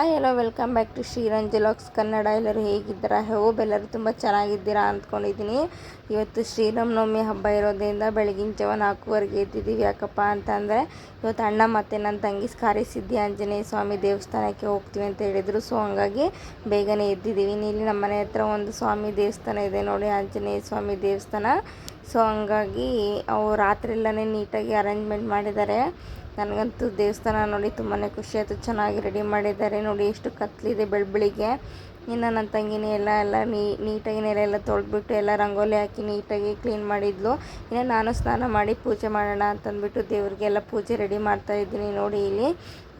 Hi hello welcome back to ಶ್ರೀರಂಜಲಾಕ್ಸ್ Kannada ಎಲ್ಲರೂ ಹೇಗಿದ್ದೀರಾ? Hope ಎಲ್ಲರೂ ತುಂಬ ಚೆನ್ನಾಗಿದ್ದೀರಾ ಅಂದ್ಕೊಂಡಿದ್ದೀನಿ. ಇವತ್ತು ಶ್ರೀರಾಮನವಮಿ ಹಬ್ಬ ಇರೋದ್ರಿಂದ ಬೆಳಗಿನ ಜಾವ ನಾಲ್ಕೂವರೆಗೆ ಎದ್ದಿದ್ದೀವಿ. ಯಾಕಪ್ಪ ಅಂತಂದರೆ, ಇವತ್ತು ಅಣ್ಣ ಮತ್ತು ನನ್ನ ತಂಗಿ ಸಿದ್ಧಿ ಆಂಜನೇಯ ಸ್ವಾಮಿ ದೇವಸ್ಥಾನಕ್ಕೆ ಹೋಗ್ತೀವಿ ಅಂತ ಹೇಳಿದರು. ಸೊ ಹಂಗಾಗಿ ಬೇಗನೆ ಎದ್ದಿದ್ದೀವಿ. ಇಲ್ಲಿ ನಮ್ಮ ಮನೆ ಹತ್ರ ಒಂದು ಸ್ವಾಮಿ ದೇವಸ್ಥಾನ ಇದೆ ನೋಡಿ, ಆಂಜನೇಯ ಸ್ವಾಮಿ ದೇವಸ್ಥಾನ. ಸೊ ಹಂಗಾಗಿ ಅವು ರಾತ್ರಿ ಎಲ್ಲನೇ ನೀಟಾಗಿ ಅರೇಂಜ್ಮೆಂಟ್ ಮಾಡಿದ್ದಾರೆ. ನನಗಂತೂ ದೇವಸ್ಥಾನ ನೋಡಿ ತುಂಬಾ ಖುಷಿ ಆಯಿತು. ಚೆನ್ನಾಗಿ ರೆಡಿ ಮಾಡಿದ್ದಾರೆ ನೋಡಿ ಎಷ್ಟು ಕತ್ತಲಿದೆ ಬೆಳಬೆಳಿಗ್ಗೆ. ಇನ್ನು ನನ್ನ ತಂಗಿನೇ ಎಲ್ಲ ಎಲ್ಲ ನೀಟಾಗಿ ನೆಲ ಎಲ್ಲ ತೊಳೆದ್ಬಿಟ್ಟು ಎಲ್ಲ ರಂಗೋಲಿ ಹಾಕಿ ನೀಟಾಗಿ ಕ್ಲೀನ್ ಮಾಡಿದ್ಲು. ಇನ್ನು ನಾನು ಸ್ನಾನ ಮಾಡಿ ಪೂಜೆ ಮಾಡೋಣ ಅಂತಂದ್ಬಿಟ್ಟು ದೇವ್ರಿಗೆಲ್ಲ ಪೂಜೆ ರೆಡಿ ಮಾಡ್ತಾ ಇದ್ದೀನಿ ನೋಡಿ ಇಲ್ಲಿ.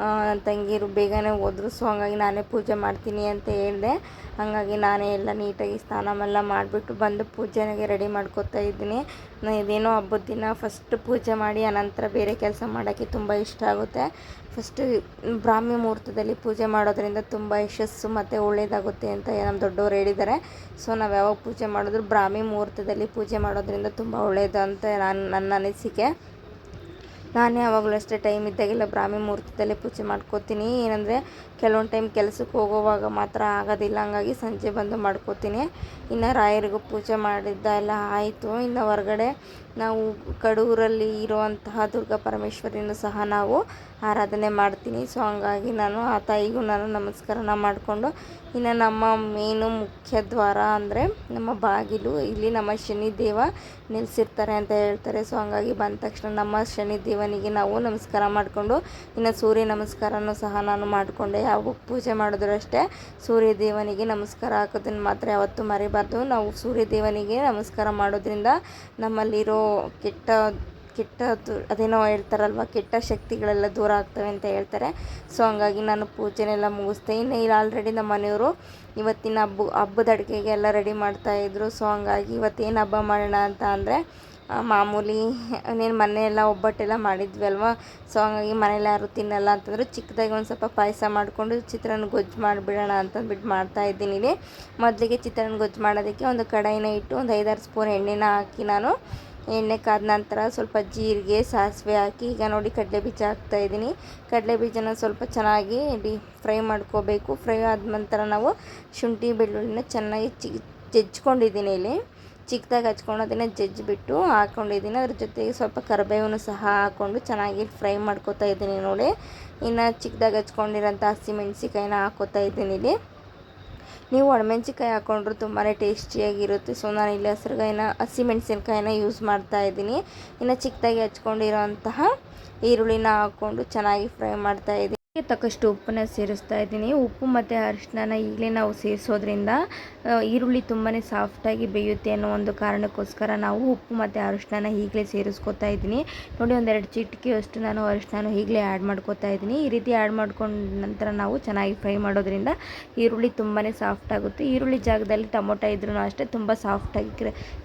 ನನ್ನ ತಂಗಿರು ಬೇಗನೆ ಹೋದ್ರು ಸೊ ಹಂಗಾಗಿ ನಾನೇ ಪೂಜೆ ಮಾಡ್ತೀನಿ ಅಂತ ಹೇಳಿದೆ. ಹಾಗಾಗಿ ನಾನೇ ಎಲ್ಲ ನೀಟಾಗಿ ಸ್ನಾನಮೆಲ್ಲ ಮಾಡಿಬಿಟ್ಟು ಬಂದು ಪೂಜೆಗೆ ರೆಡಿ ಮಾಡ್ಕೋತಾ ಇದ್ದೀನಿ. ಇದೇನೋ ಹಬ್ಬದ ದಿನ ಫಸ್ಟ್ ಪೂಜೆ ಮಾಡಿ ಆನಂತರ ಬೇರೆ ಕೆಲಸ ಮಾಡೋಕ್ಕೆ ತುಂಬ ಇಷ್ಟ ಆಗುತ್ತೆ. ಫಸ್ಟ್ ಬ್ರಾಹ್ಮಿ ಮುಹೂರ್ತದಲ್ಲಿ ಪೂಜೆ ಮಾಡೋದ್ರಿಂದ ತುಂಬ ಯಶಸ್ಸು ಮತ್ತು ಒಳ್ಳೆಯದಾಗುತ್ತೆ ಅಂತ ನಮ್ಮ ದೊಡ್ಡವರು ಹೇಳಿದ್ದಾರೆ. ಸೊ, ನಾವು ಯಾವಾಗ ಪೂಜೆ ಮಾಡಿದ್ರು ಬ್ರಾಹ್ಮಿ ಮುಹೂರ್ತದಲ್ಲಿ ಪೂಜೆ ಮಾಡೋದ್ರಿಂದ ತುಂಬ ಒಳ್ಳೆಯದು ಅಂತ ನಾನು, ನನ್ನ ಅನಿಸಿಕೆ. ನಾನೇ ಯಾವಾಗಲೂ ಅಷ್ಟೇ ಟೈಮ್ ಇದ್ದಾಗೆಲ್ಲ ಬ್ರಾಹ್ಮಿ ಮುಹೂರ್ತದಲ್ಲಿ ಪೂಜೆ ಮಾಡ್ಕೋತೀನಿ. ಏನಂದರೆ ಕೆಲವೊಂದು ಟೈಮ್ ಕೆಲಸಕ್ಕೆ ಹೋಗೋವಾಗ ಮಾತ್ರ ಆಗೋದಿಲ್ಲ, ಹಂಗಾಗಿ ಸಂಜೆ ಬಂದು ಮಾಡ್ಕೋತೀನಿ. ಇನ್ನು ರಾಯರಿಗೂ ಪೂಜೆ ಮಾಡಿದ್ದ ಎಲ್ಲ ಆಯಿತು. ಇನ್ನು ಹೊರಗಡೆ ನಾವು ಕಡೂರಲ್ಲಿ ಇರುವಂತಹ ದುರ್ಗಾ ಪರಮೇಶ್ವರಿಯನ್ನು ಸಹ ನಾವು ಆರಾಧನೆ ಮಾಡ್ತೀನಿ. ಸೊ, ಹಂಗಾಗಿ ನಾನು ಆ ತಾಯಿಗೂ ನಾನು ನಮಸ್ಕಾರನ ಮಾಡಿಕೊಂಡು, ಇನ್ನು ನಮ್ಮ ಮೇನು ಮುಖ್ಯ ದ್ವಾರ ಅಂದರೆ ನಮ್ಮ ಬಾಗಿಲು. ಇಲ್ಲಿ ನಮ್ಮ ಶನಿ ದೇವ ನಿಲ್ಲಿಸಿರ್ತಾರೆ ಅಂತ ಹೇಳ್ತಾರೆ. ಸೊ, ಹಂಗಾಗಿ ಬಂದ ತಕ್ಷಣ ನಮ್ಮ ಶನಿ ದೇವನಿಗೆ ನಾವು ನಮಸ್ಕಾರ ಮಾಡಿಕೊಂಡು, ಇನ್ನು ಸೂರ್ಯ ನಮಸ್ಕಾರನೂ ಸಹ ನಾನು ಮಾಡಿಕೊಂಡೆ. ಯಾವ ಪೂಜೆ ಮಾಡಿದ್ರು ಅಷ್ಟೇ ಸೂರ್ಯ ದೇವನಿಗೆ ನಮಸ್ಕಾರ ಹಾಕೋದನ್ನು ಮಾತ್ರ ಯಾವತ್ತೂ ಮರಿಬಾರ್ದು. ನಾವು ಸೂರ್ಯ ದೇವನಿಗೆ ನಮಸ್ಕಾರ ಮಾಡೋದ್ರಿಂದ ನಮ್ಮಲ್ಲಿರೋ ಕೆಟ್ಟ ಕೆಟ್ಟದ್ದು ಅದೇನೋ ಹೇಳ್ತಾರಲ್ವ, ಕೆಟ್ಟ ಶಕ್ತಿಗಳೆಲ್ಲ ದೂರ ಆಗ್ತವೆ ಅಂತ ಹೇಳ್ತಾರೆ. ಸೊ ಹಂಗಾಗಿ ನಾನು ಪೂಜೆನೆಲ್ಲ ಮುಗಿಸ್ದೆ. ಇನ್ನು ಇಲ್ಲಿ ಆಲ್ರೆಡಿ ನಮ್ಮ ಮನೆಯವರು ಇವತ್ತಿನ ಹಬ್ಬ, ಹಬ್ಬದ ಅಡುಗೆಗೆ ಎಲ್ಲ ರೆಡಿ ಮಾಡ್ತಾಯಿದ್ರು ಸೊ ಹಂಗಾಗಿ ಇವತ್ತೇನು ಹಬ್ಬ ಮಾಡೋಣ ಅಂತ ಅಂದರೆ ಮಾಮೂಲಿ ನೀನು ಮನೆ ಎಲ್ಲ ಒಬ್ಬಟ್ಟೆಲ್ಲ ಮಾಡಿದ್ವಿ ಅಲ್ವಾ? ಸೊ ಹಂಗಾಗಿ ಮನೇಲಿ ಯಾರು ತಿನ್ನಲ್ಲ ಅಂತಂದ್ರೆ ಚಿಕ್ಕದಾಗಿ ಒಂದು ಸ್ವಲ್ಪ ಪಾಯಸ ಮಾಡಿಕೊಂಡು ಚಿತ್ರಾನ್ನ ಗೊಜ್ಜು ಮಾಡಿಬಿಡೋಣ ಅಂತಂದ್ಬಿಟ್ಟು ಮಾಡ್ತಾಯಿದ್ದೀನಿ ಇಲ್ಲಿ. ಮೊದಲಿಗೆ ಚಿತ್ರಾನ್ನ ಗೊಜ್ಜು ಮಾಡೋದಕ್ಕೆ ಒಂದು ಕಡಾಯಿನ ಇಟ್ಟು ಒಂದು ಐದಾರು ಸ್ಪೂನ್ ಎಣ್ಣೆನ ಹಾಕಿ ನಾನು ಎಣ್ಣೆ ಕಾದ ನಂತರ ಸ್ವಲ್ಪ ಜೀರಿಗೆ, ಸಾಸಿವೆ ಹಾಕಿ ಈಗ ನೋಡಿ ಕಡಲೆ ಬೀಜ ಹಾಕ್ತಾ ಇದ್ದೀನಿ. ಕಡಲೆ ಬೀಜನ ಸ್ವಲ್ಪ ಚೆನ್ನಾಗಿ ಡಿ ಫ್ರೈ ಮಾಡ್ಕೋಬೇಕು. ಫ್ರೈ ಆದ ನಂತರ ನಾವು ಶುಂಠಿ, ಬೆಳ್ಳುಳ್ಳಿನ ಚೆನ್ನಾಗಿ ಚಿ ಜಜ್ಕೊಂಡಿದ್ದೀನಿ ಇಲ್ಲಿ. ಚಿಕ್ಕದಾಗಿ ಹಚ್ಕೊಂಡು ಅದನ್ನು ಜಜ್ಜಿಬಿಟ್ಟು ಹಾಕ್ಕೊಂಡಿದ್ದೀನಿ ಅದ್ರ ಜೊತೆಗೆ ಸ್ವಲ್ಪ ಕರಿಬೇವನ್ನು ಸಹ ಹಾಕ್ಕೊಂಡು ಚೆನ್ನಾಗಿ ಫ್ರೈ ಮಾಡ್ಕೋತಾ ಇದ್ದೀನಿ ನೋಡಿ. ಇನ್ನು ಚಿಕ್ಕದಾಗಿ ಹಚ್ಕೊಂಡಿರೋಂಥ ಹಸಿಮೆಣ್ಸಿಕಾಯಿನ ಹಾಕೋತಾ ಇದ್ದೀನಿ ಇಲ್ಲಿ. ನೀವು ಒಣಮೆಣ್ಸಿನ್ಕಾಯಿ ಹಾಕ್ಕೊಂಡ್ರು ತುಂಬಾ ಟೇಸ್ಟಿಯಾಗಿರುತ್ತೆ. ಸೊ, ನಾನು ಇಲ್ಲಿ ಹಸಿರುಗಾಯಿನ ಹಸಿಮೆಣ್ಸಿನ್ಕಾಯಿನ ಯೂಸ್ ಮಾಡ್ತಾ ಇದ್ದೀನಿ. ಇನ್ನು ಚಿಕ್ಕದಾಗಿ ಹಚ್ಕೊಂಡಿರೋಂತಹ ಈರುಳ್ಳಿನ ಹಾಕ್ಕೊಂಡು ಚೆನ್ನಾಗಿ ಫ್ರೈ ಮಾಡ್ತಾ ಇದ್ದೀನಿ. ತಕ್ಕಷ್ಟು ಉಪ್ಪನ್ನ ಸೇರಿಸ್ತಾ ಇದ್ದೀನಿ. ಉಪ್ಪು ಮತ್ತು ಅರಿಶಿನ ಈಗಲೇ ನಾವು ಸೇರಿಸೋದ್ರಿಂದ ಈರುಳ್ಳಿ ತುಂಬಾ ಸಾಫ್ಟಾಗಿ ಬೇಯುತ್ತೆ ಅನ್ನೋ ಒಂದು ಕಾರಣಕ್ಕೋಸ್ಕರ ನಾವು ಉಪ್ಪು ಮತ್ತು ಅರಿಶಿನ ಈಗಲೇ ಸೇರಿಸ್ಕೊತಾ ಇದ್ದೀನಿ. ನೋಡಿ, ಒಂದೆರಡು ಚಿಟಿಕೆಯಷ್ಟು ನಾನು ಅರಿಶಿನ ಈಗಲೇ ಆ್ಯಡ್ ಮಾಡ್ಕೋತಾ ಇದ್ದೀನಿ. ಈ ರೀತಿ ಆ್ಯಡ್ ಮಾಡ್ಕೊಂಡ ನಂತರ ನಾವು ಚೆನ್ನಾಗಿ ಫ್ರೈ ಮಾಡೋದ್ರಿಂದ ಈರುಳ್ಳಿ ತುಂಬಾ ಸಾಫ್ಟ್ ಆಗುತ್ತೆ. ಈರುಳ್ಳಿ ಜಾಗದಲ್ಲಿ ಟೊಮೊಟೊ ಇದ್ರೂ ಅಷ್ಟೇ ತುಂಬ ಸಾಫ್ಟಾಗಿ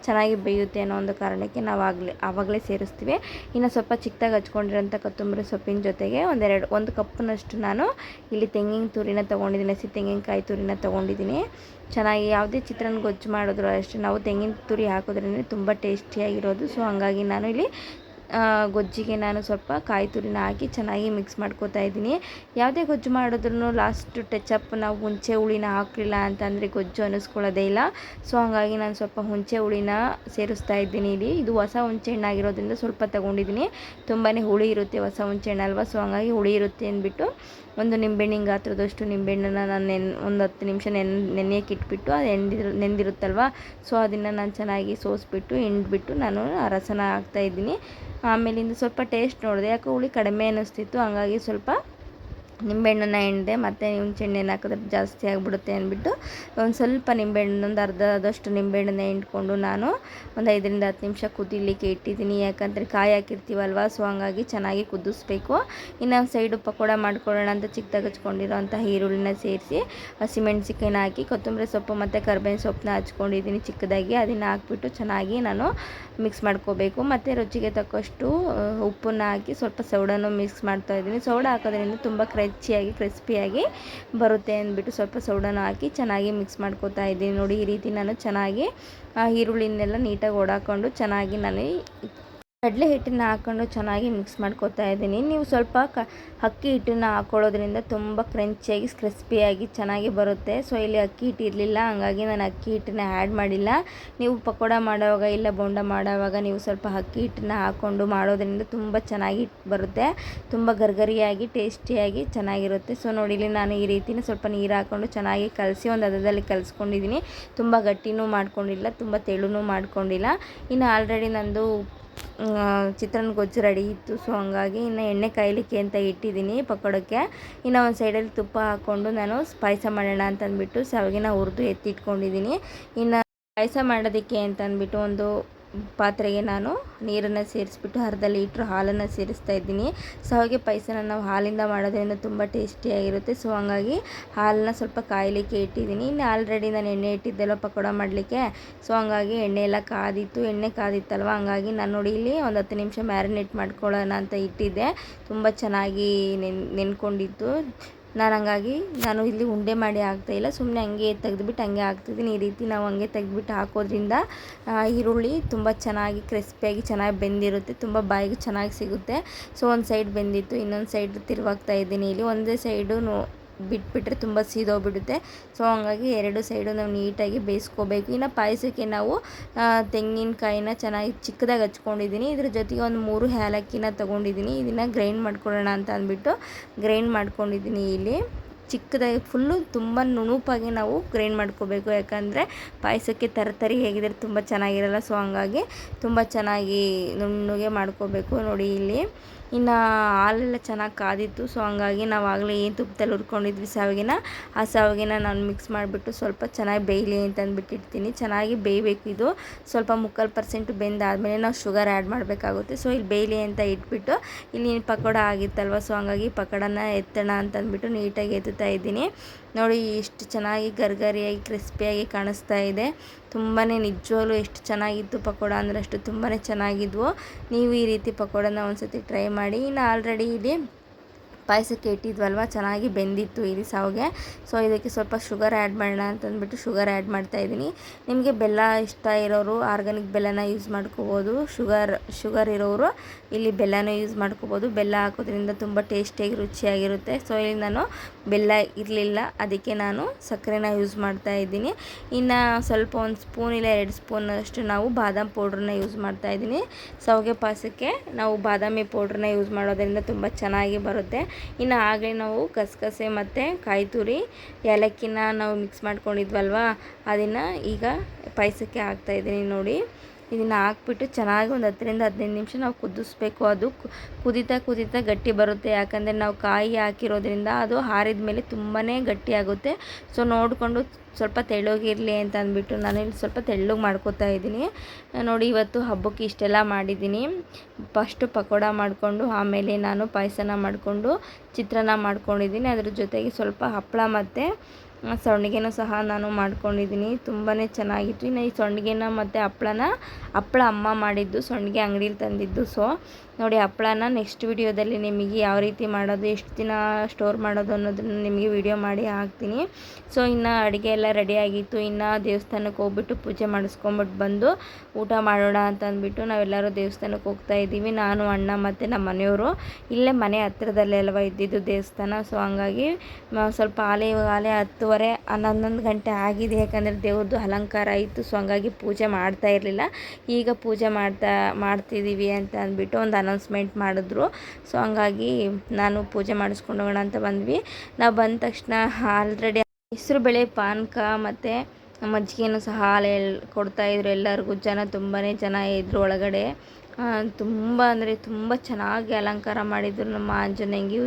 ಚೆನ್ನಾಗಿ ಬೇಯುತ್ತೆ ಅನ್ನೋ ಒಂದು ಕಾರಣಕ್ಕೆ ನಾವು ಆಗಲೇ, ಆವಾಗಲೇ ಸೇರಿಸ್ತೀವಿ. ಇನ್ನು ಸ್ವಲ್ಪ ಚಿಕ್ಕದಾಗಿ ಹಚ್ಕೊಂಡಿರೋಂಥ ಕೊತ್ತಂಬರಿ ಸೊಪ್ಪಿನ ಜೊತೆಗೆ ಒಂದೆರಡು, ಒಂದು ಕಪ್ನಷ್ಟು ಫಸ್ಟ್ ನಾನು ಇಲ್ಲಿ ತೆಂಗಿನ ತುರಿನ ತೊಗೊಂಡಿದ್ದೀನಿ, ಹಸಿ ತೆಂಗಿನಕಾಯಿ ತುರಿನ ತೊಗೊಂಡಿದ್ದೀನಿ. ಚೆನ್ನಾಗಿ ಯಾವುದೇ ಚಿತ್ರಾನ್ನ ಗೊಜ್ಜು ಮಾಡಿದ್ರು ಅಷ್ಟೇ. ನಾವು ತೆಂಗಿನ ತುರಿ ಹಾಕೋದ್ರಿಂದ ತುಂಬ ಟೇಸ್ಟಿಯಾಗಿರೋದು. ಸೊ ಹಾಗಾಗಿ ನಾನು ಇಲ್ಲಿ ಗೊಜ್ಜಿಗೆ ನಾನು ಸ್ವಲ್ಪ ಕಾಯಿ ತುರಿನ ಹಾಕಿ ಚೆನ್ನಾಗಿ ಮಿಕ್ಸ್ ಮಾಡ್ಕೋತಾ ಇದ್ದೀನಿ. ಯಾವುದೇ ಗೊಜ್ಜು ಮಾಡಿದ್ರೂ ಲಾಸ್ಟ್ ಟಚಪ್ ನಾವು ಹುಂಚೆ ಹುಳಿನ ಹಾಕಲಿಲ್ಲ ಅಂತಂದರೆ ಗೊಜ್ಜು ಅನ್ನಿಸ್ಕೊಳ್ಳೋದೇ ಇಲ್ಲ. ಸೊ ಹಾಗಾಗಿ ನಾನು ಸ್ವಲ್ಪ ಹುಂಚೆ ಹುಳಿನ ಸೇರಿಸ್ತಾ ಇದ್ದೀನಿ ಇಲ್ಲಿ. ಇದು ಹೊಸ ಹುಂಚೆ ಹಣ್ಣಾಗಿರೋದ್ರಿಂದ ಸ್ವಲ್ಪ ತೊಗೊಂಡಿದ್ದೀನಿ. ತುಂಬಾ ಹುಳಿ ಇರುತ್ತೆ ಹೊಸ ಹುಂಚೆ ಹಣ್ಣು ಅಲ್ವಾ? ಸೊ ಹಾಗಾಗಿ ಹುಳಿ ಇರುತ್ತೆ ಅಂದ್ಬಿಟ್ಟು ಒಂದು ನಿಂಬೆಹಣ್ಣಿನ ಗಾತ್ರದಷ್ಟು ನಿಂಬೆಹಣ್ಣನ್ನು ನಾನು ನೆನ್, ಒಂದು ಹತ್ತು ನಿಮಿಷ ನೆನ್, ನೆನೆಯಕ್ಕೆ ಇಟ್ಬಿಟ್ಟು ಅದು ಎಂದಿರು ನೆಂದಿರುತ್ತಲ್ವ? ಸೊ ಅದನ್ನು ನಾನು ಚೆನ್ನಾಗಿ ಸೋಸಿಬಿಟ್ಟು ಹಿಂಡ್ಬಿಟ್ಟು ನಾನು ರಸನ ಹಾಕ್ತಾಯಿದ್ದೀನಿ ಆಮೇಲಿಂದ ಸ್ವಲ್ಪ ಟೇಸ್ಟ್ ನೋಡಿದೆ. ಯಾಕೆ ಹುಳಿ ಕಡಿಮೆ ಅನ್ನಿಸ್ತಿತ್ತು ಹಂಗಾಗಿ ಸ್ವಲ್ಪ ನಿಂಬೆಹಣ್ಣನ್ನು ಹಿಂಡೆ ಮತ್ತು ಹುಣ್ಸೆಹಣ್ಣು ಹಾಕಿದ್ರೆ ಜಾಸ್ತಿ ಆಗಿಬಿಡುತ್ತೆ ಅಂದ್ಬಿಟ್ಟು ಒಂದು ಸ್ವಲ್ಪ ನಿಂಬೆಹಣ್ಣು ಒಂದು ಅರ್ಧದಷ್ಟು ನಿಂಬೆಹಣ್ಣನ್ನ ಹಿಂಡ್ಕೊಂಡು ನಾನು ಒಂದು ಐದರಿಂದ ಹತ್ತು ನಿಮಿಷ ಕುದಿಲಿಕ್ಕೆ ಇಟ್ಟಿದ್ದೀನಿ. ಯಾಕಂದರೆ ಕಾಯಿ ಹಾಕಿರ್ತೀವಲ್ವ ಸೊ ಹಂಗಾಗಿ ಚೆನ್ನಾಗಿ ಕುದಿಸ್ಬೇಕು. ಇನ್ನೊಂದು ಸೈಡು ಪಕೋಡ ಮಾಡ್ಕೊಳ್ಳೋಣ ಅಂತ ಚಿಕ್ಕದಾಗಿ ಹಚ್ಕೊಂಡಿರೋಂಥ ಈರುಳ್ಳಿನ ಸೇರಿಸಿ ಹಸಿಮೆಣ್ಸಿಕಾಯಿನ ಹಾಕಿ, ಕೊತ್ತಂಬರಿ ಸೊಪ್ಪು ಮತ್ತು ಕರ್ಬೇವಿನ ಸೊಪ್ಪನ್ನ ಹಚ್ಕೊಂಡಿದ್ದೀನಿ ಚಿಕ್ಕದಾಗಿ. ಅದನ್ನು ಹಾಕ್ಬಿಟ್ಟು ಚೆನ್ನಾಗಿ ನಾನು ಮಿಕ್ಸ್ ಮಾಡ್ಕೋಬೇಕು. ಮತ್ತು ರುಚಿಗೆ ತಕ್ಕಷ್ಟು ಉಪ್ಪನ್ನು ಹಾಕಿ ಸ್ವಲ್ಪ ಸೌಡನ್ನು ಮಿಕ್ಸ್ ಮಾಡ್ತಾ ಇದ್ದೀನಿ. ಸೌಡ ಹಾಕೋದ್ರಿಂದ ತುಂಬ ಕ್ರೈ ರುಚಿಯಾಗಿ, ಕ್ರಿಸ್ಪಿಯಾಗಿ ಬರುತ್ತೆ ಅಂದ್ಬಿಟ್ಟು ಸ್ವಲ್ಪ ಸೌಡನ್ನು ಹಾಕಿ ಚೆನ್ನಾಗಿ ಮಿಕ್ಸ್ ಮಾಡ್ಕೋತಾ ಇದ್ದೀನಿ. ನೋಡಿ, ಈ ರೀತಿ ನಾನು ಚೆನ್ನಾಗಿ ಈರುಳ್ಳಿನೆಲ್ಲ ನೀಟಾಗಿ ಓಡಾಕೊಂಡು ಚೆನ್ನಾಗಿ ನಾನು ಕಡಲೆ ಹಿಟ್ಟನ್ನು ಹಾಕ್ಕೊಂಡು ಚೆನ್ನಾಗಿ ಮಿಕ್ಸ್ ಮಾಡ್ಕೊತಾ ಇದ್ದೀನಿ. ನೀವು ಸ್ವಲ್ಪ ಕ, ಅಕ್ಕಿ ಹಿಟ್ಟನ್ನು ಹಾಕ್ಕೊಳ್ಳೋದ್ರಿಂದ ತುಂಬ ಕ್ರಂಚಿಯಾಗಿ, ಕ್ರಿಸ್ಪಿಯಾಗಿ ಚೆನ್ನಾಗಿ ಬರುತ್ತೆ. ಸೊ ಇಲ್ಲಿ ಅಕ್ಕಿ ಹಿಟ್ಟು ಇರಲಿಲ್ಲ, ಹಂಗಾಗಿ ನಾನು ಅಕ್ಕಿ ಹಿಟ್ಟನ್ನ ಆ್ಯಡ್ ಮಾಡಿಲ್ಲ. ನೀವು ಪಕೋಡ ಮಾಡೋವಾಗ ಇಲ್ಲ ಬೋಂಡ ಮಾಡೋವಾಗ ನೀವು ಸ್ವಲ್ಪ ಅಕ್ಕಿ ಹಿಟ್ಟನ್ನ ಹಾಕ್ಕೊಂಡು ಮಾಡೋದ್ರಿಂದ ತುಂಬ ಚೆನ್ನಾಗಿ ಬರುತ್ತೆ. ತುಂಬ ಗರ್ಗರಿಯಾಗಿ, ಟೇಸ್ಟಿಯಾಗಿ ಚೆನ್ನಾಗಿರುತ್ತೆ. ಸೊ ನೋಡಿ, ಇಲ್ಲಿ ನಾನು ಈ ರೀತಿನ ಸ್ವಲ್ಪ ನೀರು ಹಾಕ್ಕೊಂಡು ಚೆನ್ನಾಗಿ ಕಲಸಿ ಒಂದು ಹದದಲ್ಲಿ ಕಲಸ್ಕೊಂಡಿದ್ದೀನಿ. ತುಂಬ ಗಟ್ಟಿನೂ ಮಾಡ್ಕೊಂಡಿಲ್ಲ, ತುಂಬ ತೆಳುನೂ ಮಾಡ್ಕೊಂಡಿಲ್ಲ. ಇನ್ನು ಆಲ್ರೆಡಿ ನಂದು ಚಿತ್ರಾನ್ನ ಗೊಜ್ಜು ರೆಡಿ ಇತ್ತು. ಸೊ ಹಂಗಾಗಿ ಇನ್ನು ಎಣ್ಣೆ ಕಾಯಲಿಕ್ಕೆ ಅಂತ ಇಟ್ಟಿದ್ದೀನಿ ಪಕೋಡಕ್ಕೆ. ಇನ್ನು ಒಂದು ಸೈಡಲ್ಲಿ ತುಪ್ಪ ಹಾಕ್ಕೊಂಡು ನಾನು ಪಾಯಸ ಮಾಡೋಣ ಅಂತ ಅಂದ್ಬಿಟ್ಟು ಹುರ್ದು ಎತ್ತಿಟ್ಕೊಂಡಿದ್ದೀನಿ. ಇನ್ನು ಪಾಯಸ ಮಾಡೋದಕ್ಕೆ ಅಂತ ಅಂದ್ಬಿಟ್ಟು ಒಂದು ಪಾತ್ರೆಗೆ ನಾನು ನೀರನ್ನು ಸೇರಿಸ್ಬಿಟ್ಟು ಅರ್ಧ ಲೀಟ್ರ್ ಹಾಲನ್ನು ಸೇರಿಸ್ತಾ ಇದ್ದೀನಿ. ಸೊ, ಹಾಗೆ ಪಾಯಸನ ನಾವು ಹಾಲಿಂದ ಮಾಡೋದ್ರಿಂದ ತುಂಬ ಟೇಸ್ಟಿಯಾಗಿರುತ್ತೆ ಸೊ, ಹಂಗಾಗಿ ಹಾಲನ್ನ ಸ್ವಲ್ಪ ಕಾಯಲಿಕ್ಕೆ ಇಟ್ಟಿದ್ದೀನಿ. ಇನ್ನು ಆಲ್ರೆಡಿ ನಾನು ಎಣ್ಣೆ ಇಟ್ಟಿದ್ದೆಲ್ಲ ಪಕೋಡ ಮಾಡಲಿಕ್ಕೆ. ಸೊ, ಹಂಗಾಗಿ ಎಣ್ಣೆ ಎಲ್ಲ ಕಾದಿತ್ತು. ಎಣ್ಣೆ ಕಾದಿತ್ತಲ್ವ? ಹಂಗಾಗಿ ನಾನು ನೋಡಿ ಇಲ್ಲಿ ಒಂದು ಹತ್ತು ನಿಮಿಷ ಮ್ಯಾರಿನೇಟ್ ಮಾಡ್ಕೊಳ್ಳೋಣ ಅಂತ ಇಟ್ಟಿದ್ದೆ. ತುಂಬ ಚೆನ್ನಾಗಿ ನೆನ್, ನೆನ್ಕೊಂಡಿತ್ತು. ನಾನು ಹಂಗಾಗಿ ನಾನು ಇಲ್ಲಿ ಉಂಡೆ ಮಾಡಿ ಇಲ್ಲ. ಸುಮ್ಮನೆ ಹಂಗೆ ತೆಗೆದುಬಿಟ್ಟು ಹಂಗೆ ಹಾಕ್ತಿದ್ದೀನಿ. ಈ ರೀತಿ ನಾವು ಹಂಗೆ ತೆಗೆದುಬಿಟ್ಟು ಹಾಕೋದ್ರಿಂದ ಈರುಳ್ಳಿ ತುಂಬ ಚೆನ್ನಾಗಿ ಕ್ರಿಸ್ಪಿಯಾಗಿ ಚೆನ್ನಾಗಿ ಬೆಂದಿರುತ್ತೆ. ತುಂಬ ಬಾಯಿಗೆ ಚೆನ್ನಾಗಿ ಸಿಗುತ್ತೆ. ಸೊ, ಒಂದು ಸೈಡ್ ಬೆಂದಿತ್ತು. ಇನ್ನೊಂದು ಸೈಡ್ ತಿರುವಾಗ್ತಾ ಇದ್ದೀನಿ ಇಲ್ಲಿ. ಒಂದೇ ಸೈಡು ಬಿಟ್ಬಿಟ್ರೆ ತುಂಬ ಸೀದೋಗ್ಬಿಡುತ್ತೆ. ಸೊ ಹಂಗಾಗಿ ಎರಡು ಸೈಡು ನಾವು ನೀಟಾಗಿ ಬೇಯಿಸ್ಕೋಬೇಕು. ಇನ್ನು ಪಾಯಸಕ್ಕೆ ನಾವು ತೆಂಗಿನಕಾಯಿನ ಚೆನ್ನಾಗಿ ಚಿಕ್ಕದಾಗಿ ಹಚ್ಕೊಂಡಿದ್ದೀನಿ. ಇದ್ರ ಜೊತೆಗೆ ಒಂದು ಮೂರು ಏಲಕ್ಕಿನ ತೊಗೊಂಡಿದ್ದೀನಿ. ಇದನ್ನು ಗ್ರೈಂಡ್ ಮಾಡ್ಕೊಳ್ಳೋಣ ಅಂತ ಅಂದ್ಬಿಟ್ಟು ಗ್ರೈಂಡ್ ಮಾಡ್ಕೊಂಡಿದ್ದೀನಿ ಇಲ್ಲಿ. ಚಿಕ್ಕದಾಗಿ ಫುಲ್ಲು ತುಂಬ ನುಣುಪಾಗಿ ನಾವು ಗ್ರೈಂಡ್ ಮಾಡ್ಕೋಬೇಕು. ಯಾಕಂದರೆ ಪಾಯಸಕ್ಕೆ ತರತರಿ ಹೇಗಿದ್ರೆ ತುಂಬ ಚೆನ್ನಾಗಿರಲ್ಲ. ಸೊ ಹಂಗಾಗಿ ತುಂಬ ಚೆನ್ನಾಗಿ ನುಣ್ಣಗೆ ಮಾಡ್ಕೋಬೇಕು ನೋಡಿ ಇಲ್ಲಿ. ಇನ್ನು ಹಾಲೆಲ್ಲ ಚೆನ್ನಾಗಿ ಕಾದಿತ್ತು ಸೊ ಹಂಗಾಗಿ ನಾವು ಆಗಲೇ ಏನು ತುಪ್ಪದಲ್ಲಿ ಹುರ್ಕೊಂಡಿದ್ವಿ ಸಾವಿಗೆನ, ಆ ಸಾವಿಗೆನ ನಾನು ಮಿಕ್ಸ್ ಮಾಡಿಬಿಟ್ಟು ಸ್ವಲ್ಪ ಚೆನ್ನಾಗಿ ಬೇಯಲಿ ಅಂತ ಅಂದ್ಬಿಟ್ಟಿರ್ತೀನಿ ಚೆನ್ನಾಗಿ ಬೇಯಬೇಕು ಇದು. ಸ್ವಲ್ಪ ಮುಕ್ಕಾಲು ಪರ್ಸೆಂಟ್ ಬೆಂದಾದಮೇಲೆ ನಾವು ಶುಗರ್ ಆ್ಯಡ್ ಮಾಡಬೇಕಾಗುತ್ತೆ. ಸೊ ಇಲ್ಲಿ ಬೇಯಲಿ ಅಂತ ಇಟ್ಬಿಟ್ಟು ಇಲ್ಲಿ ಪಕೋಡ ಆಗಿತ್ತಲ್ವ ಸೊ ಹಂಗಾಗಿ ಪಕೋಡನ ಎತ್ತೋಣ ಅಂತ ಅಂದ್ಬಿಟ್ಟು ನೀಟಾಗಿ ಎತ್ತುತ್ತಾ ಇದ್ದೀನಿ. ನೋಡಿ ಎಷ್ಟು ಚೆನ್ನಾಗಿ ಗರ್ಗರಿಯಾಗಿ, ಕ್ರಿಸ್ಪಿಯಾಗಿ ಕಾಣಿಸ್ತಾ ಇದೆ. ತುಂಬಾ ನಿಜವಾಗ್ಲೂ ಎಷ್ಟು ಚೆನ್ನಾಗಿತ್ತು ಪಕೋಡ ಅಂದರೆ ಅಷ್ಟು ತುಂಬಾ ಚೆನ್ನಾಗಿದ್ವು. ನೀವು ಈ ರೀತಿ ಪಕೋಡನ ಒಂದು ಸತಿ ಟ್ರೈ ಇನ್ನು ಆಲ್ರೆಡಿ ಇಲ್ಲಿ ಪಾಯಸಕ್ಕೆ ಇಟ್ಟಿದ್ವಲ್ವ ಚೆನ್ನಾಗಿ ಬೆಂದಿತ್ತು ಇಲ್ಲಿ ಸಾವಿಗೆ ಸೊ ಇದಕ್ಕೆ ಸ್ವಲ್ಪ ಶುಗರ್ ಆ್ಯಡ್ ಮಾಡೋಣ ಅಂತಂದ್ಬಿಟ್ಟು ಶುಗರ್ ಆ್ಯಡ್ ಮಾಡ್ತಾಯಿದ್ದೀನಿ ನಿಮಗೆ ಬೆಲ್ಲ ಇಷ್ಟ ಇರೋರು ಆರ್ಗ್ಯಾನಿಕ್ ಬೆಲ್ಲನ ಯೂಸ್ ಮಾಡ್ಕೋಬೋದು. ಶುಗರ್ ಶುಗರ್ ಇರೋರು ಇಲ್ಲಿ ಬೆಲ್ಲನೂ ಯೂಸ್ ಮಾಡ್ಕೋಬೋದು. ಬೆಲ್ಲ ಹಾಕೋದ್ರಿಂದ ತುಂಬ ಟೇಸ್ಟಿಯಾಗಿ ರುಚಿಯಾಗಿರುತ್ತೆ. ಸೊ ಇಲ್ಲಿ ನಾನು ಬೆಲ್ಲ ಇರಲಿಲ್ಲ. ಅದಕ್ಕೆ ನಾನು ಸಕ್ಕರೆನ ಯೂಸ್ ಮಾಡ್ತಾ ಇದ್ದೀನಿ. ಇನ್ನು ಸ್ವಲ್ಪ ಒಂದು ಸ್ಪೂನ್ ಇಲ್ಲ ಎರಡು ಸ್ಪೂನ್ ಅಷ್ಟು ನಾವು ಬಾದಾಮ್ ಪೌಡ್ರನ್ನ ಯೂಸ್ ಮಾಡ್ತಾ ಇದ್ದೀನಿ. ಶಾವಿಗೆ ಪಾಯಸಕ್ಕೆ ನಾವು ಬಾದಾಮಿ ಪೌಡ್ರನ್ನ ಯೂಸ್ ಮಾಡೋದ್ರಿಂದ ತುಂಬ ಚೆನ್ನಾಗಿ ಬರುತ್ತೆ. ಇನ್ನು ಆಗಲೇ ನಾವು ಗಸಗಸೆ ಮತ್ತು ಕಾಯಿ ತುರಿ ಏಲಕ್ಕಿನ ನಾವು ಮಿಕ್ಸ್ ಮಾಡ್ಕೊಂಡಿದ್ವಲ್ವ? ಅದನ್ನು ಈಗ ಪಾಯಸಕ್ಕೆ ಹಾಕ್ತಾಯಿದ್ದೀನಿ ನೋಡಿ. ಇದನ್ನು ಹಾಕ್ಬಿಟ್ಟು ಚೆನ್ನಾಗಿ ಒಂದು ಹತ್ತರಿಂದ ಹದಿನೈದು ನಿಮಿಷ ನಾವು ಕುದಿಸ್ಬೇಕು. ಅದು ಕುದಿತಾ ಕುದಿತಾ ಗಟ್ಟಿ ಬರುತ್ತೆ. ಯಾಕಂದರೆ ನಾವು ಕಾಯಿ ಹಾಕಿರೋದ್ರಿಂದ ಅದು ಹಾರಿದ ಮೇಲೆ ತುಂಬಾ ಗಟ್ಟಿಯಾಗುತ್ತೆ ಸೊ ನೋಡಿಕೊಂಡು ಸ್ವಲ್ಪ ತೆಳ್ಳೋಗಿರಲಿ ಅಂತ ಅಂದ್ಬಿಟ್ಟು ನಾನು ಇಲ್ಲಿ ಸ್ವಲ್ಪ ತೆಳ್ಳಗೆ ಮಾಡ್ಕೋತಾ ಇದ್ದೀನಿ. ನೋಡಿ ಇವತ್ತು ಹಬ್ಬಕ್ಕೆ ಇಷ್ಟೆಲ್ಲ ಮಾಡಿದ್ದೀನಿ. ಫಸ್ಟು ಪಕೋಡ ಮಾಡಿಕೊಂಡು ಆಮೇಲೆ ನಾನು ಪಾಯಸನ ಮಾಡಿಕೊಂಡು ಚಿತ್ರಾನ್ನ ಮಾಡ್ಕೊಂಡಿದ್ದೀನಿ. ಅದ್ರ ಜೊತೆಗೆ ಸ್ವಲ್ಪ ಹಪ್ಪಳ ಮತ್ತು ಸಂಡಿಗೆನೂ ಸಹ ನಾನು ಮಾಡ್ಕೊಂಡಿದ್ದೀನಿ. ತುಂಬಾ ಚೆನ್ನಾಗಿತ್ತು. ಇನ್ನು ಈ ಸಂಡಿಗೆನ ಮತ್ತು ಹಪ್ಳನ ಹಪ್ಳ ಅಮ್ಮ ಮಾಡಿದ್ದು, ಸಂಡಿಗೆ ಅಂಗಡೀಲಿ ತಂದಿದ್ದು. ಸೊ ನೋಡಿ ಹಪ್ಳನ ನೆಕ್ಸ್ಟ್ ವಿಡಿಯೋದಲ್ಲಿ ನಿಮಗೆ ಯಾವ ರೀತಿ ಮಾಡೋದು, ಎಷ್ಟು ದಿನ ಸ್ಟೋರ್ ಮಾಡೋದು ಅನ್ನೋದನ್ನು ನಿಮಗೆ ವಿಡಿಯೋ ಮಾಡಿ ಹಾಕ್ತೀನಿ. ಸೊ ಇನ್ನು ಅಡುಗೆ ಎಲ್ಲ ರೆಡಿಯಾಗಿತ್ತು ಇನ್ನು ದೇವಸ್ಥಾನಕ್ಕೆ ಹೋಗ್ಬಿಟ್ಟು ಪೂಜೆ ಮಾಡಿಸ್ಕೊಂಬಿಟ್ಟು ಬಂದು ಊಟ ಮಾಡೋಣ ಅಂತ ಅಂದ್ಬಿಟ್ಟು ನಾವೆಲ್ಲರೂ ದೇವಸ್ಥಾನಕ್ಕೆ ಹೋಗ್ತಾ ಇದ್ದೀವಿ. ನಾನು, ಅಣ್ಣ ಮತ್ತು ನಮ್ಮ ಮನೆಯವರು. ಇಲ್ಲೇ ಮನೆ ಹತ್ತಿರದಲ್ಲೇ ಅಲ್ವ ಇದ್ದಿದ್ದು ದೇವಸ್ಥಾನ. ಸೊ ಹಂಗಾಗಿ ಸ್ವಲ್ಪ ಆಲೆ ಆಲೆ ಹತ್ತುವರೆ ಹನ್ನೊಂದೊಂದು ಗಂಟೆ ಆಗಿದೆ. ಯಾಕಂದರೆ ದೇವ್ರದ್ದು ಅಲಂಕಾರ ಇತ್ತು ಸೊ ಹಂಗಾಗಿ ಪೂಜೆ ಮಾಡ್ತಾ ಇರಲಿಲ್ಲ. ಈಗ ಪೂಜೆ ಮಾಡ್ತಾ ಮಾಡ್ತಿದ್ದೀವಿ ಅಂತ ಅಂದ್ಬಿಟ್ಟು ಒಂದು ಅನೌನ್ಸ್ಮೆಂಟ್ ಮಾಡಿದ್ರು. ಸೊ ಹಂಗಾಗಿ ನಾನು ಪೂಜೆ ಮಾಡಿಸ್ಕೊಂಡು ಹೋಗೋಣ ಅಂತ ಬಂದ್ವಿ. ನಾವು ಬಂದ ತಕ್ಷಣ ಆಲ್ರೆಡಿ ಹೆಸರು ಬೇಳೆ ಪಾನಕ ಮತ್ತು ಮಜ್ಜಿಗೆನೂ ಸಹ ಹಾಲು ಕೊಡ್ತಾಯಿದ್ರು ಎಲ್ಲರಿಗೂ. ಜನ ತುಂಬಾ ಜನ ಇದ್ದರು ಒಳಗಡೆ. ತುಂಬ ಅಂದರೆ ತುಂಬ ಚೆನ್ನಾಗಿ ಅಲಂಕಾರ ಮಾಡಿದರು ನಮ್ಮ ಆಂಜನೇಯಂಗೆ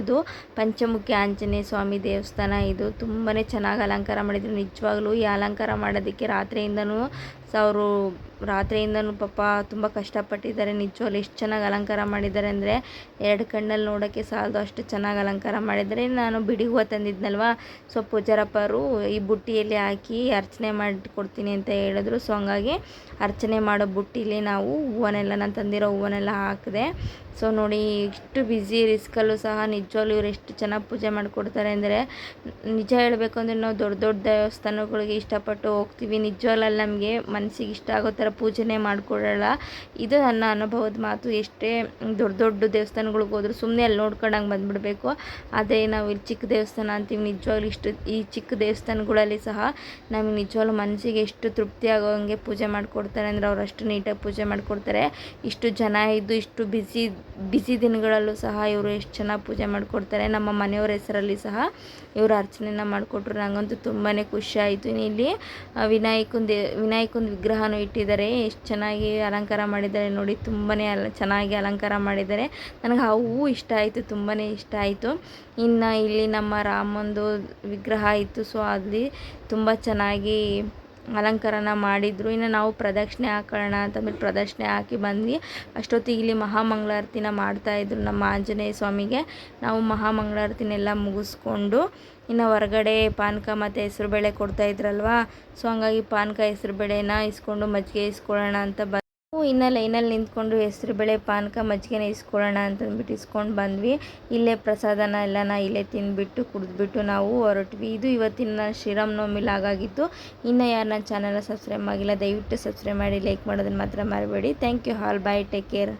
ಪಂಚಮುಖಿ ಆಂಜನೇಯ ಸ್ವಾಮಿ ದೇವಸ್ಥಾನ ಇದು. ತುಂಬಾ ಚೆನ್ನಾಗಿ ಅಲಂಕಾರ ಮಾಡಿದರು. ನಿಜವಾಗ್ಲೂ ಈ ಅಲಂಕಾರ ಮಾಡೋದಕ್ಕೆ ರಾತ್ರಿಯಿಂದನೂ ಸೊ ಅವರು ರಾತ್ರಿಯಿಂದನೂ ಪಾಪ ತುಂಬ ಕಷ್ಟಪಟ್ಟಿದ್ದಾರೆ. ನಿಜವಾಗ್ಲೂ ಎಷ್ಟು ಚೆನ್ನಾಗಿ ಅಲಂಕಾರ ಮಾಡಿದ್ದಾರೆ ಅಂದರೆ ಎರಡು ಕಣ್ಣಲ್ಲಿ ನೋಡೋಕ್ಕೆ ಸಾಲದು ಅಷ್ಟು ಚೆನ್ನಾಗಿ ಅಲಂಕಾರ ಮಾಡಿದ್ದಾರೆ. ನಾನು ಬಿಡಿ ಹೂವು ತಂದಿದ್ನಲ್ವ? ಸೊ ಪೂಜಾರಪ್ಪರು ಈ ಬುಟ್ಟಿಯಲ್ಲಿ ಹಾಕಿ ಅರ್ಚನೆ ಮಾಡಿಕೊಡ್ತೀನಿ ಅಂತ ಹೇಳಿದ್ರು. ಸೊ ಹಂಗಾಗಿ ಅರ್ಚನೆ ಮಾಡೋ ಬುಟ್ಟಿಲಿ ನಾವು ಹೂವನ್ನೆಲ್ಲ, ನಾನು ತಂದಿರೋ ಹೂವನ್ನೆಲ್ಲ ಹಾಕಿದೆ. ಸೊ ನೋಡಿ, ಇಷ್ಟು ಬ್ಯುಸಿ ರಿಸ್ಕಲ್ಲೂ ಸಹ ನಿಜವಾಗ್ಲೂ ಇವ್ರು ಎಷ್ಟು ಚೆನ್ನಾಗಿ ಪೂಜೆ ಮಾಡಿಕೊಡ್ತಾರೆ ಅಂದರೆ, ನಿಜ ಹೇಳಬೇಕು ಅಂದರೆ ನಾವು ದೊಡ್ಡ ದೊಡ್ಡ ದೇವಸ್ಥಾನಗಳಿಗೆ ಇಷ್ಟಪಟ್ಟು ಹೋಗ್ತೀವಿ. ನಿಜವಾಗ್ಲಲ್ಲಿ ನಮಗೆ ಮನಸ್ಸಿಗೆ ಇಷ್ಟ ಆಗೋ ಥರ ಪೂಜೆನೇ ಮಾಡಿಕೊಡೋಲ್ಲ. ಇದು ನನ್ನ ಅನುಭವದ ಮಾತು. ಎಷ್ಟೇ ದೊಡ್ಡ ದೊಡ್ಡ ದೇವಸ್ಥಾನಗಳಿಗೆ ಹೋದ್ರು ಸುಮ್ಮನೆ ಅಲ್ಲಿ ನೋಡ್ಕೊಂಡಂಗೆ ಬಂದುಬಿಡಬೇಕು. ಅದೇ ನಾವು ಇಲ್ಲಿ ಚಿಕ್ಕ ದೇವಸ್ಥಾನ ಅಂತೀವಿ. ನಿಜವಾಗ್ಲೂ ಇಷ್ಟು ಈ ಚಿಕ್ಕ ದೇವಸ್ಥಾನಗಳಲ್ಲಿ ಸಹ ನಮಗೆ ನಿಜವಾಗ್ಲೂ ಮನಸ್ಸಿಗೆ ಎಷ್ಟು ತೃಪ್ತಿ ಆಗೋ ಹಂಗೆ ಪೂಜೆ ಮಾಡಿಕೊಡ್ತಾರೆ. ಅಂದರೆ ಅವ್ರು ಅಷ್ಟು ನೀಟಾಗಿ ಪೂಜೆ ಮಾಡಿಕೊಡ್ತಾರೆ. ಇಷ್ಟು ಜನ ಇದ್ದು, ಇಷ್ಟು ಬಿಸಿ ಬಿಸಿ ದಿನಗಳಲ್ಲೂ ಸಹ ಇವರು ಎಷ್ಟು ಚೆನ್ನಾಗಿ ಪೂಜೆ ಮಾಡಿಕೊಡ್ತಾರೆ. ನಮ್ಮ ಮನೆಯವ್ರ ಹೆಸರಲ್ಲಿ ಸಹ ಇವರು ಅರ್ಚನೆನ ಮಾಡಿಕೊಟ್ರು. ನನಗಂತೂ ತುಂಬಾ ಖುಷಿ ಆಯಿತು. ಇಲ್ಲಿ ವಿನಾಯಕನ ದೇ, ವಿನಾಯಕನ ವಿಗ್ರಹನೂ ಇಟ್ಟಿದ್ದಾರೆ. ಎಷ್ಟು ಚೆನ್ನಾಗಿ ಅಲಂಕಾರ ಮಾಡಿದ್ದಾರೆ ನೋಡಿ. ತುಂಬಾ ಅಲ, ಚೆನ್ನಾಗಿ ಅಲಂಕಾರ ಮಾಡಿದ್ದಾರೆ. ನನಗೆ ಆ ಹೂವು ಇಷ್ಟ ಆಯಿತು. ತುಂಬಾ ಇಷ್ಟ ಆಯಿತು. ಇನ್ನು ಇಲ್ಲಿ ನಮ್ಮ ರಾಮಂದು ವಿಗ್ರಹ ಇತ್ತು. ಸೊ ಅಲ್ಲಿ ತುಂಬ ಚೆನ್ನಾಗಿ ಅಲಂಕಾರನ ಮಾಡಿದರು. ಇನ್ನು ನಾವು ಪ್ರದಕ್ಷಿಣೆ ಹಾಕೋಣ ಅಂತಂದ್ಬಿಟ್ಟು ಪ್ರದಕ್ಷಿಣೆ ಹಾಕಿ ಬಂದ್ವಿ. ಅಷ್ಟೊತ್ತಿಗೆ ಇಲ್ಲಿ ಮಹಾಮಂಗಳಾರತಿನ ಮಾಡ್ತಾಯಿದ್ರು ನಮ್ಮ ಆಂಜನೇಯ ಸ್ವಾಮಿಗೆ. ನಾವು ಮಹಾಮಂಗಳಾರತಿನೆಲ್ಲ ಮುಗಿಸ್ಕೊಂಡು ಇನ್ನು ಹೊರಗಡೆ ಪಾನಕ ಮತ್ತು ಹೆಸರುಬೇಳೆ ಕೊಡ್ತಾ ಇದ್ರಲ್ವಾ? ಸೊ ಹಂಗಾಗಿ ಪಾನಕ ಹೆಸ್ರುಬೇಳೆನ ಇಸ್ಕೊಂಡು ಮಜ್ಜಿಗೆ ಇಸ್ಕೊಳ್ಳೋಣ ಅಂತ ಬ ಇನ್ನು ಲೈನಲ್ಲಿ ನಿಂತ್ಕೊಂಡು ಹೆಸ್ರುಬೇಳೆ ಪಾನಕ ಮಜ್ಜಿಗೆನ ಇಸ್ಕೊಳ್ಳೋಣ ಅಂತಂದ್ಬಿಟ್ಟು ಇಸ್ಕೊಂಡು ಬಂದ್ವಿ. ಇಲ್ಲೇ ಪ್ರಸಾದನ ಎಲ್ಲನ ಇಲ್ಲೇ ತಿಂದ್ಬಿಟ್ಟು ಕುಡಿದ್ಬಿಟ್ಟು ನಾವು ಹೊರಟ್ವಿ. ಇದು ಇವತ್ತಿನ ಶ್ರೀರಾಮನವಮಿಲಿ ಆಗಾಗಿತ್ತು ಇನ್ನು ಯಾರು ನನ್ನ ಚಾನಲ್ನ ಸಬ್ಸ್ಕ್ರೈಬ್ ಆಗಿಲ್ಲ ದಯವಿಟ್ಟು ಸಬ್ಸ್ಕ್ರೈಬ್ ಮಾಡಿ ಲೈಕ್ ಮಾಡೋದನ್ನು ಮಾತ್ರ ಮರಿಬೇಡಿ. Thank you all bye take care